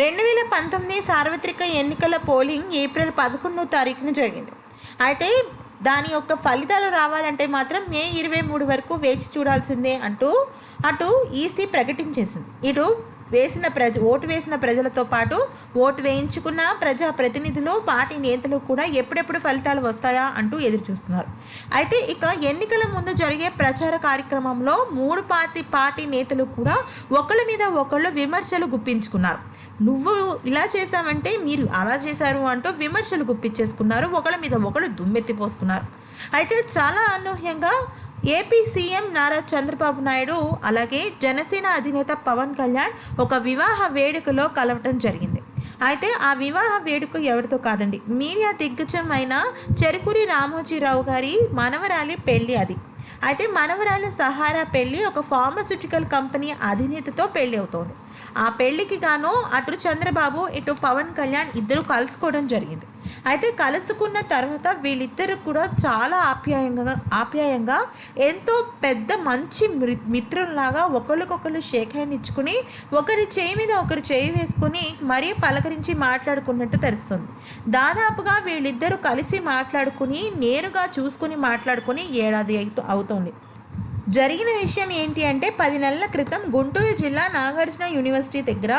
రెండు వేల పంతొమ్మిది సార్వత్రిక ఎన్నికల పోలింగ్ ఏప్రిల్ పదకొండో తారీఖున జరిగింది. అయితే దాని యొక్క ఫలితాలు రావాలంటే మాత్రం మే ఇరవై మూడు వరకు వేచి చూడాల్సిందే అంటూ అటు ఈసీ ప్రకటించేసింది. ఇటు వేసిన ప్రజ ఓటు వేసిన ప్రజలతో పాటు ఓటు వేయించుకున్న ప్రజా ప్రతినిధులు పార్టీ నేతలు కూడా ఎప్పుడెప్పుడు ఫలితాలు వస్తాయా అంటూ ఎదురుచూస్తున్నారు. అయితే ఇక ఎన్నికల ముందు జరిగే ప్రచార కార్యక్రమంలో మూడు పార్టీ పార్టీ నేతలు కూడా ఒకళ్ళ మీద ఒకళ్ళు విమర్శలు గుప్పించుకున్నారు. నువ్వు ఇలా చేశావంటే మీరు అలా చేశారు అంటూ విమర్శలు గుప్పించేసుకున్నారు ఒకళ్ళ మీద ఒకళ్ళు దుమ్మెత్తిపోసుకున్నారు అయితే చాలా అనూహ్యంగా ఏపీ సీఎం నారా చంద్రబాబు నాయుడు అలాగే జనసేన అధినేత పవన్ కళ్యాణ్ ఒక వివాహ వేడుకలో కలవటం జరిగింది. అయితే ఆ వివాహ వేడుక ఎవరితో కాదండి. మీడియా దిగ్గజం అయిన చెరుకురి రామోజీరావు గారి మనవరాలి పెళ్ళి అది. అయితే మనవరాలి సహారా పెళ్ళి ఒక ఫార్మస్యూటికల్ కంపెనీ అధినేతతో పెళ్ళి అవుతోంది. ఆ పెళ్ళికి గాను అటు చంద్రబాబు ఇటు పవన్ కళ్యాణ్ ఇద్దరు కలుసుకోవడం జరిగింది. అయితే కలుసుకున్న తర్వాత వీళ్ళిద్దరు కూడా చాలా ఆప్యాయంగా ఆప్యాయంగా ఎంతో పెద్ద మంచి మి- మిత్రుల్లాగా ఒకరికొకరు షేక్ హ్యాండ్ ఇచ్చుకుని ఒకరి చేయి మీద ఒకరు చేయి వేసుకుని మరీ పలకరించి మాట్లాడుకున్నట్టు తెలుస్తుంది. దాదాపుగా వీళ్ళిద్దరూ కలిసి మాట్లాడుకుని నేరుగా చూసుకుని మాట్లాడుకుని ఏడాది అయితే అవుతుంది. జరిగిన విషయం ఏంటి అంటే పది నెలల క్రితం గుంటూరు జిల్లా నాగార్జున యూనివర్సిటీ దగ్గర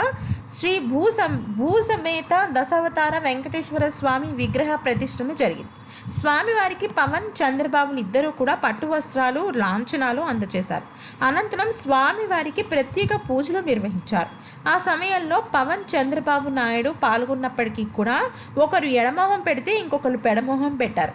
శ్రీ భూసం భూసమేత దశావతార వెంకటేశ్వర స్వామి విగ్రహ ప్రతిష్టన జరిగింది. స్వామివారికి పవన్ చంద్రబాబులు ఇద్దరూ కూడా పట్టు వస్త్రాలు లాంఛనాలు అందజేశారు అనంతరం స్వామివారికి ప్రత్యేక పూజలు నిర్వహించారు. ఆ సమయంలో పవన్ చంద్రబాబు నాయుడు పాల్గొన్నప్పటికీ కూడా ఒకరు ఎడమొహం పెడితే ఇంకొకరు పెడమొహం పెట్టారు.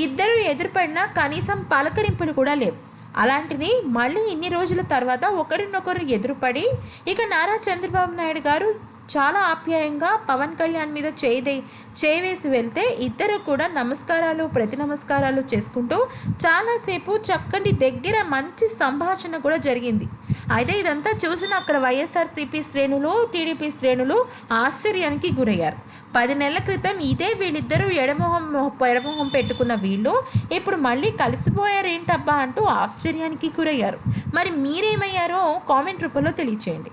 ఇద్దరు ఎదురుపడినా కనీసం పలకరింపులు కూడా లేవు. అలాంటిది మళ్ళీ ఇన్ని రోజుల తర్వాత ఒకరినొకరు ఎదురుపడి ఇక నారా చంద్రబాబు నాయుడు గారు చాలా ఆప్యాయంగా పవన్ కళ్యాణ్ మీద చేయి చేవేసి వెళ్తే ఇద్దరు కూడా నమస్కారాలు ప్రతి నమస్కారాలు చేసుకుంటూ చాలాసేపు చక్కటి దగ్గర మంచి సంభాషణ కూడా జరిగింది. అయితే ఇదంతా చూసిన అక్కడ వైఎస్ఆర్సీపీ శ్రేణులు టీడీపీ శ్రేణులు ఆశ్చర్యానికి గురయ్యారు. పది నెలల క్రితం ఇదే వీళ్ళిద్దరూ ఎడమొహం ఎడమొహం పెట్టుకున్న వీళ్ళు ఇప్పుడు మళ్ళీ కలిసిపోయారు ఏంటబ్బా అంటూ ఆశ్చర్యానికి గురయ్యారు. మరి మీరేమయ్యారో కామెంట్ రూపంలో తెలియచేయండి.